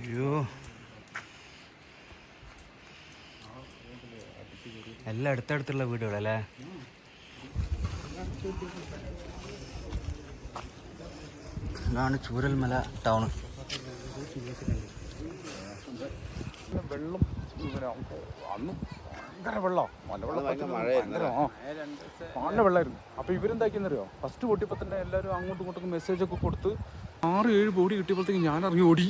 അയ്യോ. എല്ലാം അടുത്തടുത്തുള്ള വീടുകളല്ലേ ഇതാണ് ചൂരൽമല ടൗൺ വെള്ളം. അന്ന് ഭയങ്കര വെള്ളം. നല്ല വെള്ളമായിരുന്നു. അപ്പൊ ഇവരെന്താക്കിയെന്നറിയോ? ഫസ്റ്റ് പൊട്ടിയപ്പോ തന്നെ എല്ലാവരും അങ്ങോട്ടും ഇങ്ങോട്ടും മെസ്സേജ് ഒക്കെ കൊടുത്ത് ആറ് ഏഴ് ബോഡി കിട്ടിയപ്പോഴത്തേക്ക് ഞാൻ ഇറങ്ങി ഓടി.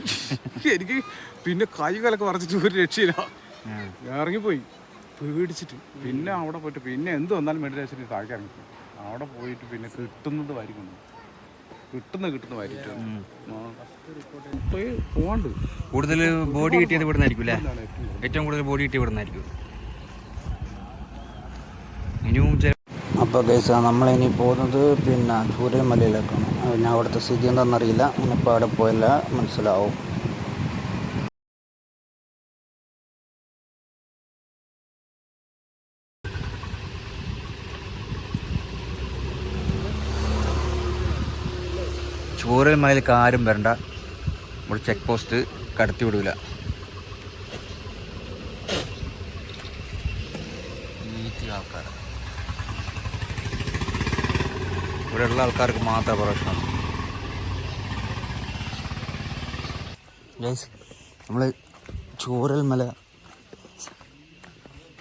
എനിക്ക് പിന്നെ കൈ കാലൊക്കെ വറച്ചിട്ട് ഒരു രക്ഷയില്ല. ഞാൻ ഇറങ്ങിപ്പോയി. പേടിച്ചിട്ട്. പിന്നെ അവിടെ പോയിട്ട് പിന്നെ എന്ത് വന്നാലും മെഡിറ്റേഷൻ താഴേക്ക് താഴെ ഇറങ്ങിപ്പോയി അവിടെ പോയിട്ട് പിന്നെ കിട്ടുന്നത് വാരി കൊണ്ടു കിട്ടുന്ന കിട്ടുന്ന വാരിട്ട് പോവാണ്ട്. കൂടുതൽ ബോഡി കിട്ടിയത് ഇവിടെ നിന്നായിരിക്കും അല്ലേ ഏറ്റവും കൂടുതൽ. ബോഡി കിട്ടിയ ഇവിടെ നിന്നായിരിക്കും ഇനിയും ചില അപ്പോൾ ഗൈസ് നമ്മളിനി പോകുന്നത് പിന്നെ സൂര്യമലയിലേക്കാണ്. പിന്നെ അവിടുത്തെ സ്ഥിതി എന്താണെന്നറിയില്ല ഇനിയിപ്പോൾ അവിടെ പോയില്ല മനസ്സിലാവും. ചൂരൽമലയിലേക്ക് ആരും വരണ്ട. ഇവിടെ ചെക്ക് പോസ്റ്റ് കടത്തി വിടൂല ആൾക്കാർ ഇവിടെ ഉള്ള ആൾക്കാർക്ക് മാത്രം പ്രശ്നം. നമ്മൾ ചൂരൽമല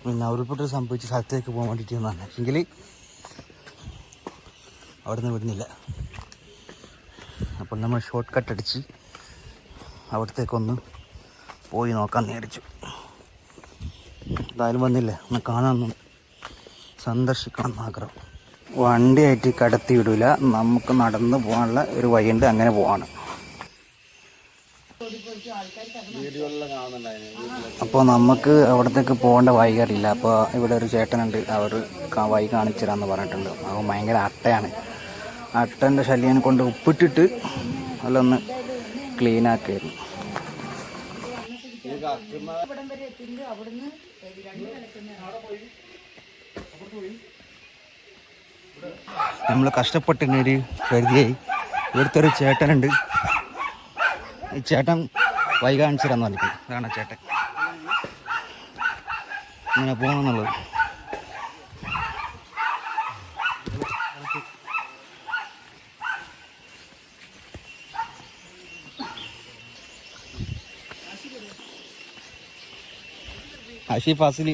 പിന്നെ ഉരുൾപൊട്ടൽ സംഭവിച്ച സ്ഥലത്തേക്ക് പോകാൻ വേണ്ടിയിട്ട് വന്നതാണ് എങ്കിൽ അവിടെ നിന്ന് വിടുന്നില്ല. അപ്പോൾ നമ്മൾ ഷോർട്ട് കട്ട് അടിച്ച് അവിടത്തേക്കൊന്ന് പോയി നോക്കാൻ നേരിച്ചു. എന്തായാലും വന്നില്ല. ഒന്ന് കാണാൻ സന്ദർശിക്കണം എന്ന് ആഗ്രഹം. വണ്ടിയായിട്ട് കടത്തി വിടില്ല നമുക്ക് നടന്ന് പോകാനുള്ള ഒരു വഴിയുണ്ട്. അങ്ങനെ പോവാണ്. അപ്പോൾ നമുക്ക് അവിടത്തേക്ക് പോകേണ്ട വഴി അറിയില്ല. അപ്പോൾ ഇവിടെ ഒരു ചേട്ടനുണ്ട്. അവർ വൈ വഴി കാണിച്ചു തരാമെന്ന് പറഞ്ഞിട്ടുണ്ട്. അപ്പോൾ ഭയങ്കര അട്ടയാണ്. അട്ടന്റെ ശല്യം കൊണ്ട് ഉപ്പിട്ടിട്ട് അല്ലൊന്ന് ക്ലീൻ ആക്കിയായിരുന്നു നമ്മൾ കഷ്ടപ്പെട്ടതിനൊരു കരുതിയായി ഇവിടുത്തെ ഒരു ചേട്ടനുണ്ട്. ഈ ചേട്ടൻ വൈ കാണിച്ചു തരാന്ന് പറഞ്ഞു അതാണ് ചേട്ടൻ. ഇങ്ങനെ പോകണമെന്നുള്ളത്. ആശി ഫാസിലി.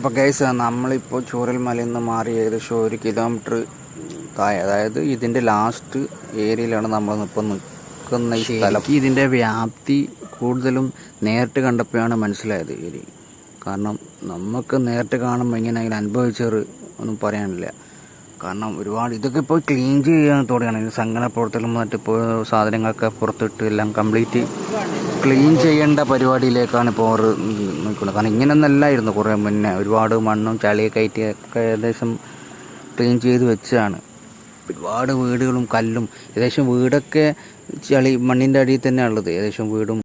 അപ്പോൾ ഗൈസ് നമ്മളിപ്പോൾ ചൂരൽമലയിൽ നിന്ന് മാറി ഏകദേശം ഒരു കിലോമീറ്റർ താഴെ അതായത് ഇതിന്റെ ലാസ്റ്റ് ഏരിയയിലാണ് നമ്മൾ ഇപ്പോൾ നിൽക്കുന്ന ഈ സ്ഥലം. ഇതിന്റെ വ്യാപ്തി കൂടുതലും നേരിട്ട് കണ്ടപ്പോഴാണ് മനസ്സിലായത് ഏരി കാരണം നമുക്ക് നേരിട്ട് കാണുമ്പോൾ ഇങ്ങനെ അതിന് അനുഭവിച്ചവർ ഒന്നും പറയാനില്ല. കാരണം ഒരുപാട് ഇതൊക്കെ ഇപ്പോൾ ക്ലീൻ ചെയ്യാൻ തുടങ്ങിയാണ് ഇത് സംഘടന പ്രവർത്തനം മറ്റിപ്പോൾ സാധനങ്ങളൊക്കെ പുറത്തിട്ട് എല്ലാം കംപ്ലീറ്റ് ക്ലീൻ ചെയ്യേണ്ട പരിപാടിയിലേക്കാണ് ഇപ്പോൾ അവർ നോക്കുന്നത് കാരണം ഇങ്ങനെയൊന്നല്ലായിരുന്നു. കുറേ മുന്നേ ഒരുപാട് മണ്ണും ചളിയൊക്കെ ആയിട്ട് ഒക്കെ ഏകദേശം ക്ലീൻ ചെയ്ത് വെച്ചാണ് ഒരുപാട് വീടുകളും കല്ലും ഏകദേശം വീടൊക്കെ ചളി മണ്ണിന്റെ അടിയിൽ തന്നെയാണ് ഉള്ളത്. ഏകദേശം വീടും.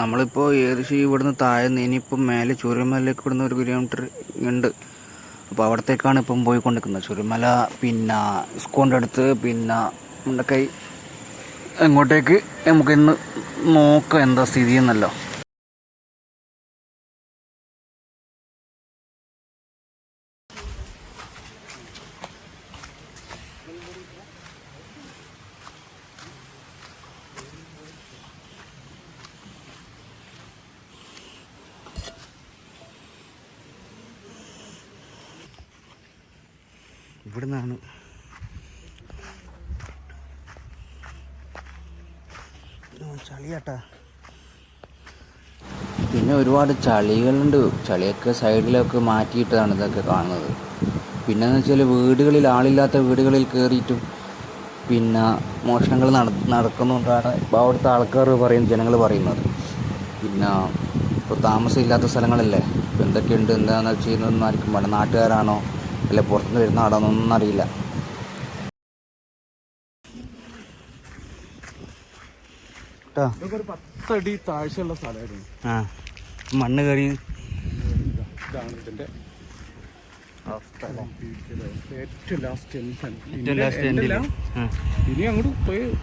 നമ്മളിപ്പോൾ ഏകദേശം ഇവിടുന്ന് താഴെ നിന്ന് ഇനിയിപ്പം മേലെ ചുരമലയിലേക്ക് ഇവിടുന്ന് ഒരു കിലോമീറ്റർ ഉണ്ട് അപ്പോൾ അവിടത്തേക്കാണ് ഇപ്പം പോയിക്കൊണ്ടിരിക്കുന്നത്. ചുരമല പിന്നെ സ്കൂളിന്റെ അടുത്ത് പിന്നെ മുണ്ടക്കൈ അങ്ങോട്ടേക്ക് നമുക്ക് ഇന്ന് നോക്കാം എന്താ സ്ഥിതി എന്നല്ലോ. ഇവിടുന്നാണ്. ചളിയാട്ടാ. പിന്നെ ഒരുപാട് ചളികളുണ്ട്. ചളിയൊക്കെ സൈഡിലൊക്കെ മാറ്റിയിട്ടാണ് ഇതൊക്കെ കാണുന്നത്. പിന്നെ എന്ന് വെച്ചാൽ വീടുകളിൽ ആളില്ലാത്ത വീടുകളിൽ കയറിയിട്ടും പിന്നെ മോഷണങ്ങൾ നട നടക്കുന്നുകൊണ്ടാണ് അവിടുത്തെ ആൾക്കാർ പറയും ജനങ്ങൾ പറയുന്നത്. പിന്നെ ഇപ്പോൾ താമസമില്ലാത്ത സ്ഥലങ്ങളല്ലേ? ഇപ്പോൾ എന്തൊക്കെയുണ്ട്? എന്താണെന്ന് ചെയ്യുന്നതെന്ന് ആർക്കും നാട്ടുകാരാണോ? അല്ലെ? പുറത്തുനിന്ന് വരുന്ന ആടാന്നൊന്നും അറിയില്ല. പത്തടി താഴ്ചയുള്ള സ്ഥലമായിരുന്നു. ആ. മണ്ണ് കയറി.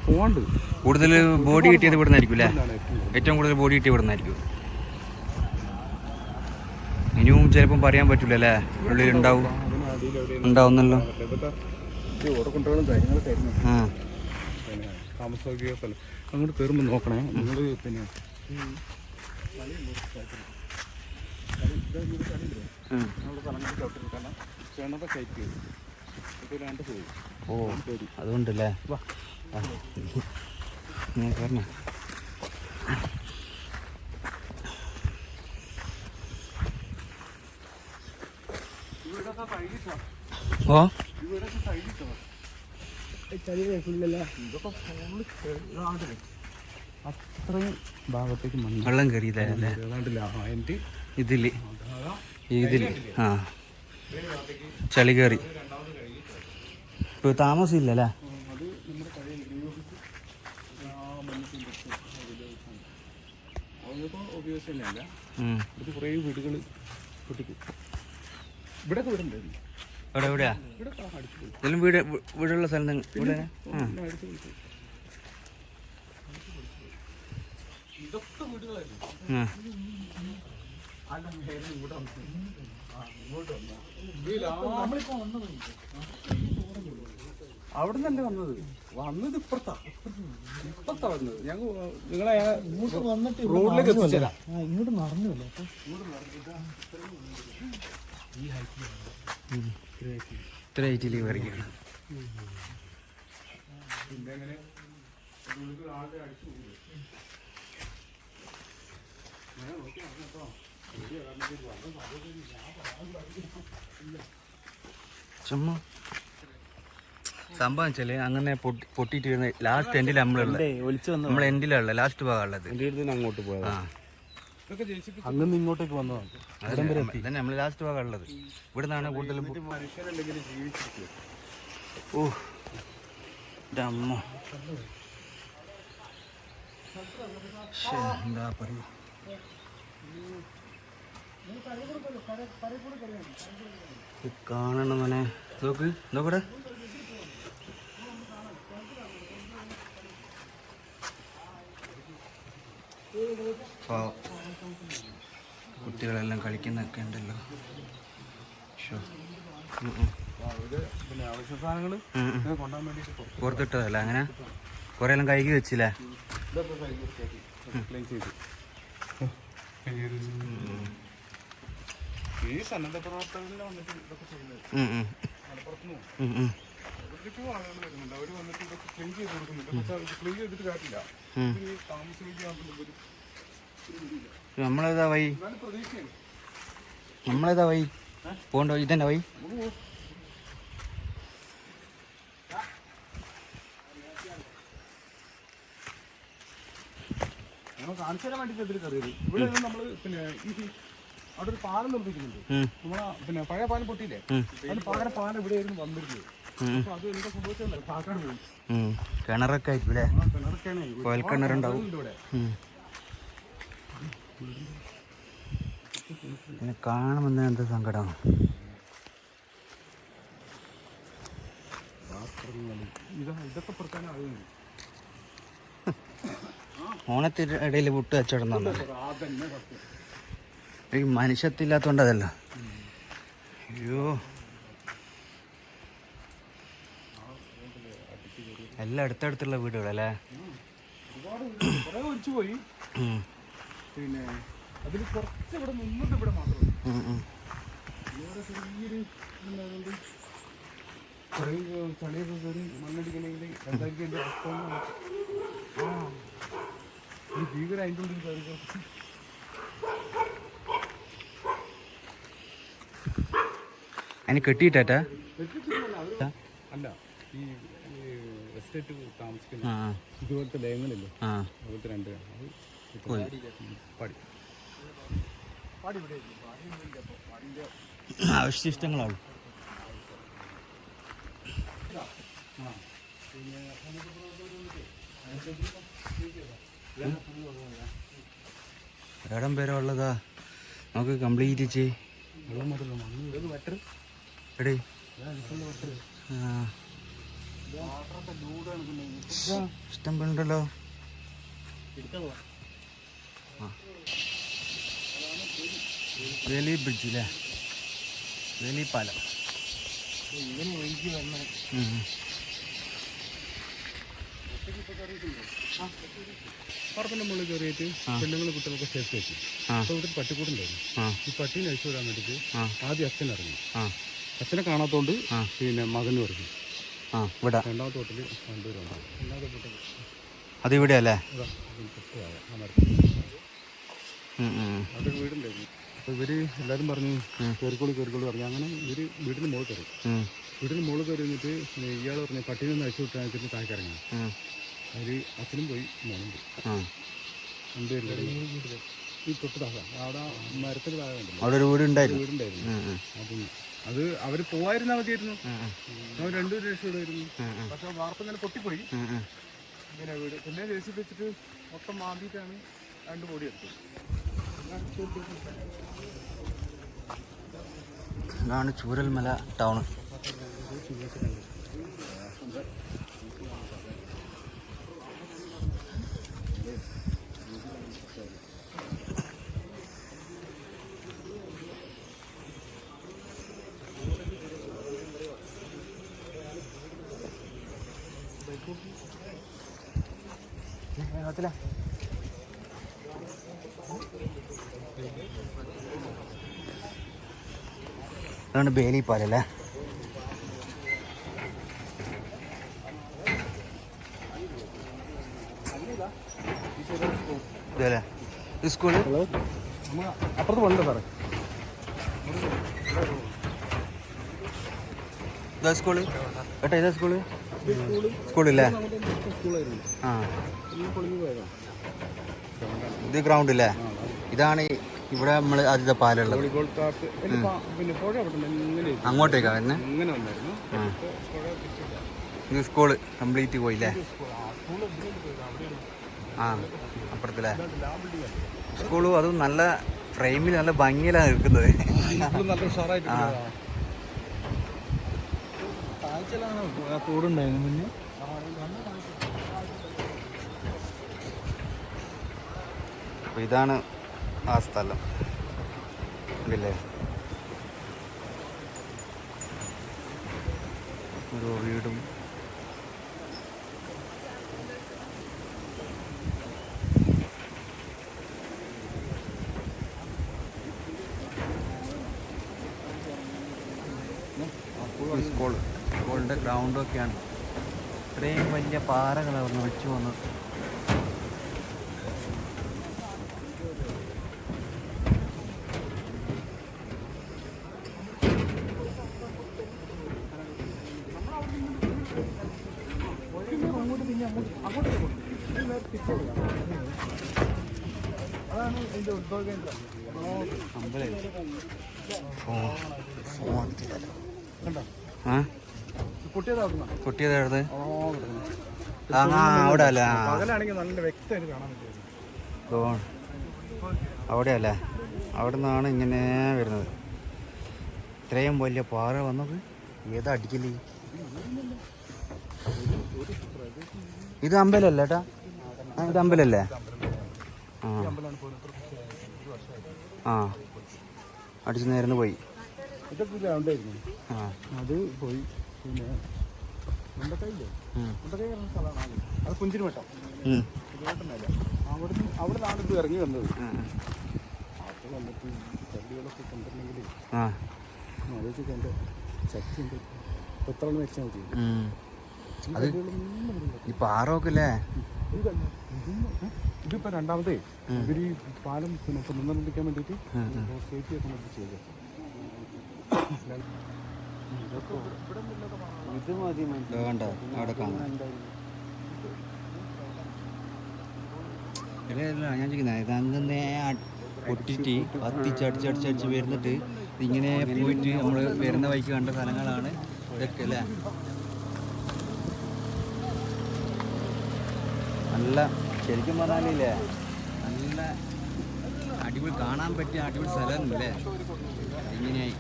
പോവാണ്ട്. കൂടുതൽ ബോഡി കിട്ടിയത് ഇവിടെ നിന്നായിരിക്കും അല്ലേ? ഏറ്റവും കൂടുതൽ. ബോഡി കിട്ടിയത് ഇവിടെ നിന്നായിരിക്കും ഇനിയും ചിലപ്പം പറയാൻ പറ്റില്ല അല്ലേ? ഉള്ളിൽ ഉണ്ടാവും അതിനടിയിൽ എവിടെയും ഉണ്ടാവുന്നല്ലോ. ആ. പിന്നെ താമസമൊക്കെ സ്ഥലം. അങ്ങോട്ട് കയറുമ്പോൾ നോക്കണേ. നിങ്ങൾ പിന്നെ ഓ അതുകൊണ്ടല്ലേ? വാ ഞാൻ കയറണേ ഇവിടെയൊക്കെ കഴിഞ്ഞിട്ടോ ഓ വെള്ളം കയറിയില്ലേ അല്ലേ? ഏതാണ്ടില്ല അതിന്റെ ഇതിൽ. ആ. ചളി കയറി ഇപ്പൊ താമസമില്ല അല്ലേ? അത് നമ്മുടെ പഴയ അതിപ്പോൾ ഉപയോഗിച്ചില്ല കുറേ വീടുകൾ ഇവിടെ വീടുണ്ടായിരുന്നു എവിടെ എവിടെയാ? ഇതിലും വീട് വീടുള്ള സ്ഥലം ഇവിടെ ഇങ്ങോട്ട് അവിടെ നിന്നല്ലേ വന്നത്? വന്നത് ഇപ്പുറത്താ. ഇപ്പുറത്താ വന്നത്. ഞങ്ങൾ നിങ്ങളെ വന്നിട്ട് റോഡിലേക്ക് എത്തിച്ചേരാം. ഇങ്ങോട്ട് മറന്നുല്ലേ ഇത്ര ഹൈറ്റിൽ ചുമ്മാ. സംഭവം വെച്ചാൽ അങ്ങനെ പൊട്ടിട്ട് പൊട്ടിയിട്ട് വരുന്ന ലാസ്റ്റ് എൻഡിൽ നമ്മളുള്ളത് നമ്മൾ എൻഡിലുള്ള ലാസ്റ്റ് ഭാഗമുള്ളത് അങ്ങോട്ട് പോയത്. അങ്ങനെ ഇങ്ങോട്ടേക്ക് വന്നതാണ് നമ്മൾ ലാസ്റ്റ് ഭാഗമുള്ളത് ഇവിടെ നിന്നാണ് കൂടുതലും മനുഷ്യരല്ലെങ്കിൽ ഓ ഡമ്മ എന്താ പറയൂ ഇത് കാണണം മോനെ. നോക്ക് നോക്കടെ പാവം. കുട്ടികളെല്ലാം കളിക്കുന്നൊക്കെ ഉണ്ടല്ലോ. പുറത്തിട്ടതല്ല അങ്ങനെ? കുറെ എല്ലാം കഴുകി വെച്ചില്ലേ? ഇതൊക്കെ നമ്മളേതാ വൈ? നമ്മളേതാ വൈ? പോണ്ടോ ഇതന്നെ വൈ. കാണിച്ചു തരാൻ ഇവിടെ നമ്മൾ പിന്നെ ഈ അവിടെ ഒരു പാലം നിർമ്മിക്കുന്നുണ്ട്. ഉം. നമ്മളെ പിന്നെ പഴയ പാലം പൊട്ടിയില്ലേ. അതിന് പകരം പാലം ഇവിടെ ആയിരുന്നു വന്നിരുന്നത് കിണറൊക്കെ ആയിരിക്കും അല്ലേ? കോയൽ കിണറുണ്ടാവും ഇവിടെ. പിന്നെ കാണുമെന്ന് എന്ത് സങ്കടമാണ് ഓണത്തിന് ഇടയിൽ വിട്ട് സത്യം ഈ മനുഷ്യത്തില്ലാത്തോണ്ട് അതല്ല അയ്യോ. എല്ലാം അടുത്തടുത്തുള്ള വീടുകളല്ലേ? ഒരുപാട് ഒഴിച്ചു പോയി. പിന്നെ അതിൽ കുറച്ച് ഇവിടെ നിന്നത് ഇവിടെ മാത്രമേ. ഇവിടെ ചെറിയൊരു ഇതുണ്ടായതുകൊണ്ട് ചെറിയ ചളിയൊക്കെ കയറി മണ്ണടിക്കണമെങ്കിൽ എന്തായിരിക്കും എന്റെ അവസ്ഥ ആ. ഈ ഭീകര അതിന്റെ ഉള്ളിൽ കയറി അതിന് കെട്ടിയിട്ടാ അല്ല ഈ എസ്റ്റേറ്റ് താമസിക്കുന്ന ഇതുപോലത്തെ ലയങ്ങളില്ലേ? അതുപോലത്തെ രണ്ട്. അവശിഷ്ടങ്ങളാണ്. ഇടം പേരാ ഉള്ളതാ. നമുക്ക് കംപ്ലീറ്റ് ചെയ് എടേ. ആ. ഇഷ്ടം പണ്ടല്ലോ ആ വേലി ബ്രിഡ്ജ് അല്ലേ വേലി പാലം. ഉം. പറമ്പിന്റെ മുകളിൽ കയറിയിട്ട് പെണ്ണുങ്ങളും കുട്ടികളൊക്കെ ചേർത്ത് വെച്ചു ആ. അപ്പോൾ ഇവിടെ ഒരു പട്ടിക്കൂടുണ്ടായിരുന്നു. ആ. ഈ പട്ടീനെ അഴിച്ചു വിടാൻ വേണ്ടിയിട്ട് ആ. ആദ്യം അച്ഛൻ ഇറങ്ങി. ആ. അച്ഛനെ കാണാത്തോണ്ട് പിന്നെ മകനും ഇറങ്ങി. ആ ഇവിടെ. രണ്ടാമത്തെ തൊട്ടിൽ രണ്ടുപേരുണ്ട് രണ്ടാമത്തെ തൊട്ടിൽ അത് ഇവിടെ അല്ലേ ആ മരത്തിൽ. അവിടെ വീടുണ്ടായിരുന്നു അപ്പോൾ ഇവർ എല്ലാരും പറഞ്ഞു കയറിക്കോളി കയറിക്കോളി പറഞ്ഞു. അങ്ങനെ ഇവർ വീടിന് മുകളിൽ കയറി. വീടിന് മുകളിൽ കയറി എന്നിട്ട് ഇയാൾ പറഞ്ഞു പട്ടിയിൽ ഒന്ന് അഴിച്ചു വിട്ടാൽ താഴെ ഇറങ്ങി. അതിൽ അച്ഛനും പോയി മോനും പോയി. രണ്ടുപേരും ഈ തൊട്ട് താഴെ. അവിടെ മരത്തിൽ താഴെ അവിടെ ഒരു വീട് ഉണ്ടായിരുന്നു. വീടുണ്ടായിരുന്നു. അത് അവർ പോവായിരുന്ന മതിയായിരുന്നു. അവർ രണ്ടുപേരും രക്ഷപ്പെടുമായിരുന്നു. പക്ഷെ വാർത്ത ഇങ്ങനെ പൊട്ടിപ്പോയി. ഇങ്ങനെ വീട്. പിന്നെ ജേസി വെച്ചിട്ട് മൊത്തം മാന്തിയിട്ടാണ് രണ്ട് കോടി എടുത്തത്. ഇതാണ് ചൂരൽമല ടൗൺ. ഇതാണ് ബേലി പാലല്ലേ ഇതല്ലേ ഈ അപ്പുറത്ത് പോകണ്ട സാറേ ഇതാ സ്കൂൾ ഏട്ടാ ഇതാ സ്കൂൾ സ്കൂളില്ലേ ആ. ഇത് ഗ്രൗണ്ട് അല്ലേ ഇതാണ് ഇവിടെ നമ്മൾ ആദ്യത്തെ പാലുള്ളത്. അങ്ങോട്ടേക്കാ വരുന്നത് ഇത് സ്കൂൾ കംപ്ലീറ്റ് പോയില്ലേ? ആ അപ്പുറത്തില്ലേ സ്കൂളും അതും നല്ല ഫ്രെയിമിൽ നല്ല ഭംഗിയിലാണ് നിൽക്കുന്നത്. ആ. തോടുണ്ടായിരുന്നു പിന്നെ അപ്പോൾ ഇതാണ് ആ സ്ഥലം. ഇല്ലേ ഒരു വീടും. സ്കൂൾ സ്കൂളിന്റെ ഗ്രൗണ്ടൊക്കെയാണ് ഇത്രയും വലിയ പാറകളാണ് വെച്ച് വന്നത് ആ, അവിടെ നിന്നാണ് ഇങ്ങനെ വരുന്നത്. ഇത്രയും വലിയ പാറ വന്നത്? ഏതാ അടിക്കൽ? ഇത് അമ്പലല്ലേ ഏട്ടാ? ആ, ഇത് അമ്പലല്ലേ? ആ. ആ. അടിച്ചു നേരം പോയി. ഇതൊക്കെ ഗ്രൗണ്ടായിരുന്നു ആ. അത് പോയി. പിന്നെ മുണ്ടക്കൈല്ലേ ഉം. മുണ്ടക്കൈ പറഞ്ഞ സ്ഥലമാണ് അത്. പുഞ്ചിരിമട്ടം ഉം. അവിടുന്ന് അവിടെ നിന്നാണ് ഇത് ഇറങ്ങി വന്നത്. ഉം. അപ്പോൾ വന്നിട്ട് കല്ലുകളൊക്കെ കൊണ്ടിരുന്നെങ്കിൽ ആ. ആലോചിച്ച് എന്റെ ശക്തി ഉണ്ട് എത്ര മതി. ഈ അത് അല്ലേ ഇതിപ്പോ രണ്ടാമതേ ഇവർ ഈ പാലം പിന്നെ പുനർനിർമ്മിക്കാൻ വേണ്ടിയിട്ട് സേഫ്റ്റി ഒക്കെ നമുക്ക് ചെയ്തു ഇത് മതി വേണ്ട അവിടെ കാണാം. ഞാൻ ചോദിക്കുന്നത് ഇതങ്ങനെ പൊട്ടിട്ട് കത്തിച്ചടിച്ചടിച്ചടിച്ച് വരുന്നിട്ട് ഇങ്ങനെ പോയിട്ട് നമ്മൾ വരുന്ന വഴിക്ക് കണ്ട സ്ഥലങ്ങളാണ് ഇതൊക്കെ അല്ലേ? നല്ല ശരിക്കും പറഞ്ഞാലേ നല്ല അടിപൊളി കാണാൻ പറ്റിയ അടിപൊളി സ്ഥലമല്ലേ ഇങ്ങനെയായി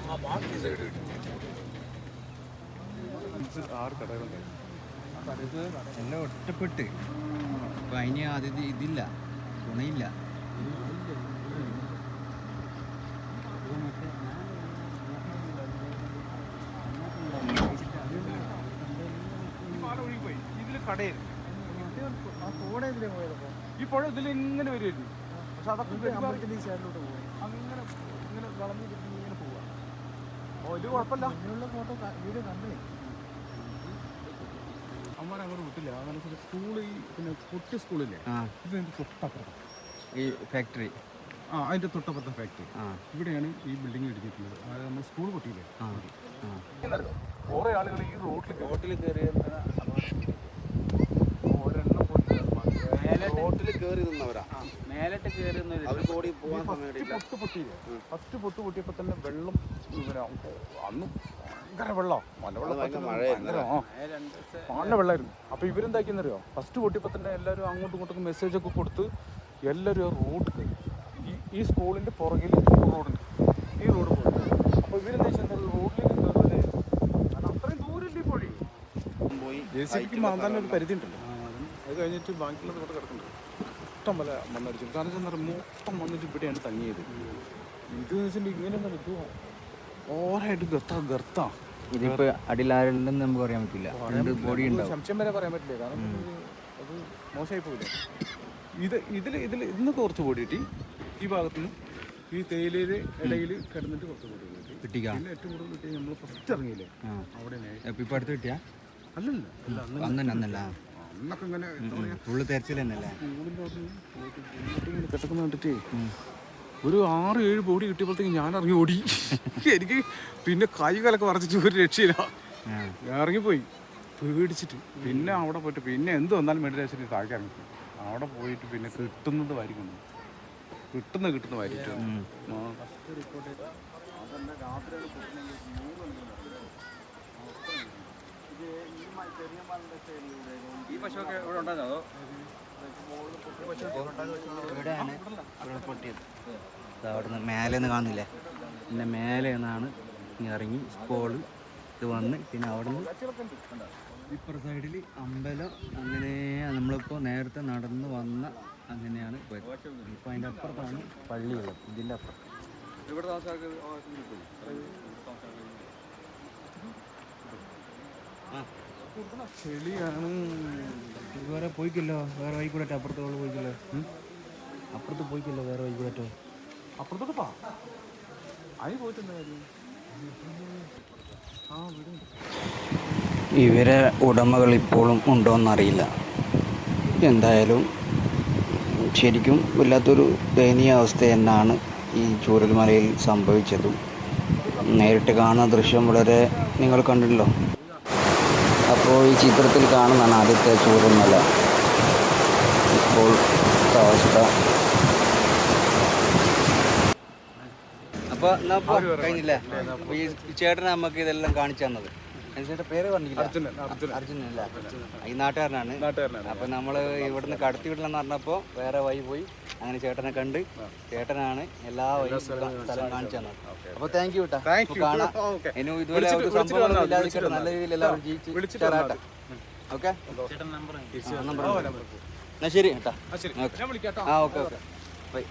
എല്ലാം ഒറ്റപ്പെട്ട്. അപ്പം അതിന് അതിഥി ഇതില്ല തുണയില്ല. ഇതിൽ കടയായിരുന്നു ഈ പുഴ ഇതിൽ ഇങ്ങനെ വരുമായിരുന്നു പക്ഷെ അതൊക്കെ വരുമ്പോ അങ്ങനെ ഇങ്ങനെ വളഞ്ഞു ഇങ്ങനെ പോവാ. ഓ ഇത് കുഴപ്പമില്ല. ഫോട്ടോ വീഡിയോ കണ്ടേ? അമ്മമാരെ അങ്ങോട്ട് വിട്ടില്ല. അങ്ങനെ സ്കൂൾ ഈ പിന്നെ പൊട്ടിയ സ്കൂളില്ലേ? ഇത് ഈ ഫാക്ടറി. ആ അതിന്റെ തൊട്ടപ്പുറത്തെ ഫാക്ടറി. ആ. ഇവിടെയാണ് ഈ ബിൽഡിംഗ് ഇടിഞ്ഞിട്ടുള്ളത് അതായത് നമ്മൾ സ്കൂൾ പൊട്ടിയില്ലേ? കുറെ ആളുകൾ ഈ റോട്ടിൽ റോട്ടിൽ കയറി. റോട്ടിൽ കയറി നിന്നവരാ. മേലോട്ട് കയറി അവർക്ക് ഓടി പോകാൻ സമയമില്ല. പൊട്ട് പൊട്ടിയില്ലേ? ഫസ്റ്റ് പൊട്ട് പൊട്ടിയപ്പോ തന്നെ വെള്ളം ഇവര അന്ന് ഭയങ്കര വെള്ളം. മലവെള്ളം ഭയങ്കര മഴയായിരുന്നു ഭയങ്കര ആ, നല്ല വെള്ളമായിരുന്നു അപ്പൊ ഇവരെന്താക്കിയെന്നറിയോ? ഫസ്റ്റ് പൊട്ടിയപ്പോ തന്നെ എല്ലാവരും അങ്ങോട്ടും ഇങ്ങോട്ടും മെസ്സേജ് ഒക്കെ കൊടുത്ത് എല്ലാവരും ആ റോഡ് കയറി. ഈ ഈ സ്കൂളിന്റെ പുറകിൽ റോഡുണ്ട് ഈ റോഡ് പോയിട്ട് അപ്പൊ ഇവരെന്താ വെച്ചാൽ റോഡിലേക്ക് കയറുന്നത് കാരണം അത്രയും ദൂരമില്ല ഈ പൊഴി പോയി ജെ സി ബിക്ക് മാന്താൻ ഒരു പരിധി ഉണ്ടല്ലോ അത് കഴിഞ്ഞിട്ട് ബാക്കിയുള്ളത് ഇവിടെ കിടക്കുന്നുണ്ട്. ഇഷ്ടം പോലെ മണ്ണടിച്ചു കാരണം എന്താ മൊത്തം വന്നിട്ട് ഇവിടെയാണ് തങ്ങിയത്. ഇത് വെച്ചിട്ട് ഇങ്ങനെ ഇത് ഓരായിട്ട് ഗർത്ത ഗർത്ത. ഇതിപ്പോ അടിയിലാരുണ്ടെന്ന് നമുക്ക് പറയാൻ പറ്റില്ല. ബോഡി ഉണ്ടാവും. സംശയം വരെ പറയാൻ പറ്റില്ല. കാരണം അത് മോശമായി പോയില്ല. ഇത് ഇതിൽ ഇതിൽ ഇന്ന് കുറച്ച് ബോഡി കിട്ടി. ഈ ഭാഗത്തുനിന്ന് ഈ തേയിലയിൽ ഇടയിൽ കിടന്നിട്ട് കുറച്ച് ബോഡി കിട്ടി. കിട്ടിക്കാ? പിന്നെ ഏറ്റവും കൂടുതൽ കിട്ടി നമ്മൾ ഫസ്റ്റ് ഇറങ്ങിയില്ലേ? അവിടെ ഇപ്പൊ അടുത്ത് കിട്ടിയാ? അല്ലല്ല. അല്ല അന്ന് അന്നല്ല അന്നല്ല അന്നൊക്കെ ഇങ്ങനെ ഫുള്ള് തെരച്ചിൽ തന്നെയല്ലേ കിടക്കുന്ന കണ്ടിട്ടേ ഒരു ആറ് ഏഴ് ബോഡി കിട്ടിയപ്പോഴത്തേക്ക് ഞാൻ ഇറങ്ങി ഓടി. എനിക്ക് പിന്നെ കൈ കാലൊക്കെ വറച്ചിട്ട് ഒരു രക്ഷയില്ല. ഇറങ്ങിപ്പോയി. പേടിച്ചിട്ട്. പിന്നെ അവിടെ പോയിട്ട് പിന്നെ എന്ത് വന്നാലും മെഡിറ്റേഷൻ താഴെ ഇറങ്ങി അവിടെ പോയിട്ട് പിന്നെ കിട്ടുന്നത് വാരിക്കൊണ്ട് കിട്ടുന്ന കിട്ടുന്ന വാരിട്ട് ഉം. ഇവിടെയാണ് പൊട്ടിയത്. അവിടെ നിന്ന് മേലെ നിന്ന് കാണുന്നില്ലേ? പിന്നെ മേലെ നിന്നാണ് ഇങ്ങനെ ഇറങ്ങി സ്കോൾ ഇത് വന്ന് പിന്നെ അവിടെ നിന്ന് ഇപ്പുറ സൈഡിൽ അമ്പലം അങ്ങനെ നമ്മളിപ്പോൾ നേരത്തെ നടന്ന് വന്ന അങ്ങനെയാണ് പോയത്. ഇപ്പോൾ അതിന്റെ അപ്പുറത്താണ് പള്ളിയുള്ളത്. ഇതിന്റെ അപ്പുറം. അപ്പുറത്ത് ചെളിയാണ്. വേറെ പോയിക്കല്ലോ. വേറെ വഴി കൂടെ അപ്പുറത്ത് പോയിക്കല്ലോ? അപ്പുറത്ത് പോയിക്കല്ലോ വേറെ വഴി കൂടെ അപ്പുറത്തോട്ട് പാ. അതിന് പോയിട്ടെന്താ കാര്യം? ആ ഇവരെ ഉടമകൾ ഇപ്പോഴും ഉണ്ടോയെന്നറിയില്ല എന്തായാലും ശരിക്കും വല്ലാത്തൊരു ദയനീയ അവസ്ഥ തന്നെയാണ് ഈ ചൂരൽമലയിൽ സംഭവിച്ചതും. നേരിട്ട് കാണുന്ന ദൃശ്യം വളരെ നിങ്ങൾ കണ്ടല്ലോ അപ്പോൾ ഈ ചിത്രത്തിൽ കാണുന്നതാണ് ആദ്യത്തെ ചൂരൽമല ഇപ്പോൾ അവസ്ഥ. അപ്പോൾ കഴിഞ്ഞില്ലേ? ഈ ചേട്ടനെ നമുക്ക് ഇതെല്ലാം കാണിച്ചു തന്നത്. ചേട്ടന്റെ പേര് പറഞ്ഞില്ല അർജുനൻ അർജുനൻ. അല്ല ഈ നാട്ടുകാരനാണ്. നാട്ടുകാരനാണ്. അപ്പൊ നമ്മൾ ഇവിടുന്ന് കടത്തി വിടലെന്ന് പറഞ്ഞപ്പോ വേറെ വഴി പോയി. അങ്ങനെ ചേട്ടനെ കണ്ട് ചേട്ടനാണ് എല്ലാ സ്ഥലം കാണിച്ചു തന്നത്. അപ്പൊ താങ്ക് യു കേട്ടാ. കാണാം. ഇനി ഇതുപോലെ ഒരു സംഭവം ഇല്ലാതിരിക്കട്ടെ നല്ല രീതിയിൽ എല്ലാവരും ജീവിച്ച് ഓക്കെ? നമ്പർ എന്നാ ശരി കേട്ടോ ആ ഓക്കെ ഓക്കെ. ബൈ.